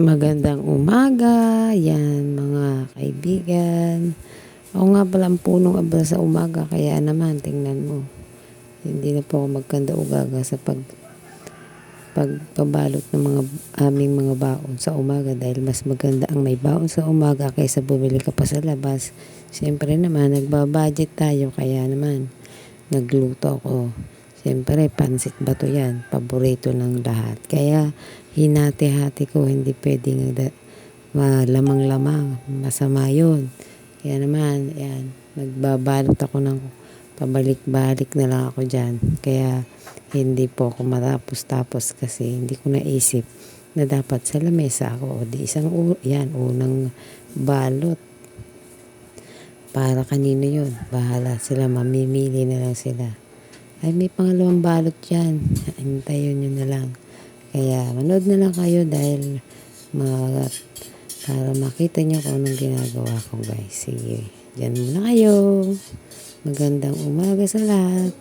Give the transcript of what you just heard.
Magandang umaga, yan mga kaibigan. Ako nga pala ang punong abala sa umaga, kaya naman, tingnan mo. Hindi na po ako magkanda ugaga sa pag pagpabalot ng mga aming mga baon sa umaga dahil mas maganda ang may baon sa umaga kaysa bumili ka pa sa labas. Siyempre naman, nagbabudget tayo kaya naman nagluto ako. Siyempre, pansit bato yan. Paborito ng lahat. Kaya, hinati-hati ko. Hindi pwedeng malamang-lamang. Masama yun. Kaya naman, yan. Nagbabalot ako ng pabalik-balik na lang ako dyan. Kaya, hindi po ako matapos-tapos kasi hindi ko naisip na dapat sa lamesa ako. O di isang, yan, unang balot. Para kanino yun? Bahala sila. Mamimili na lang sila. Ay, may pangalawang balot dyan. Hintayin nyo na lang. Kaya, manood na lang kayo dahil mag, para makita nyo kung anong ginagawa ko, guys. Sige, dyan muna kayo. Magandang umaga sa lahat.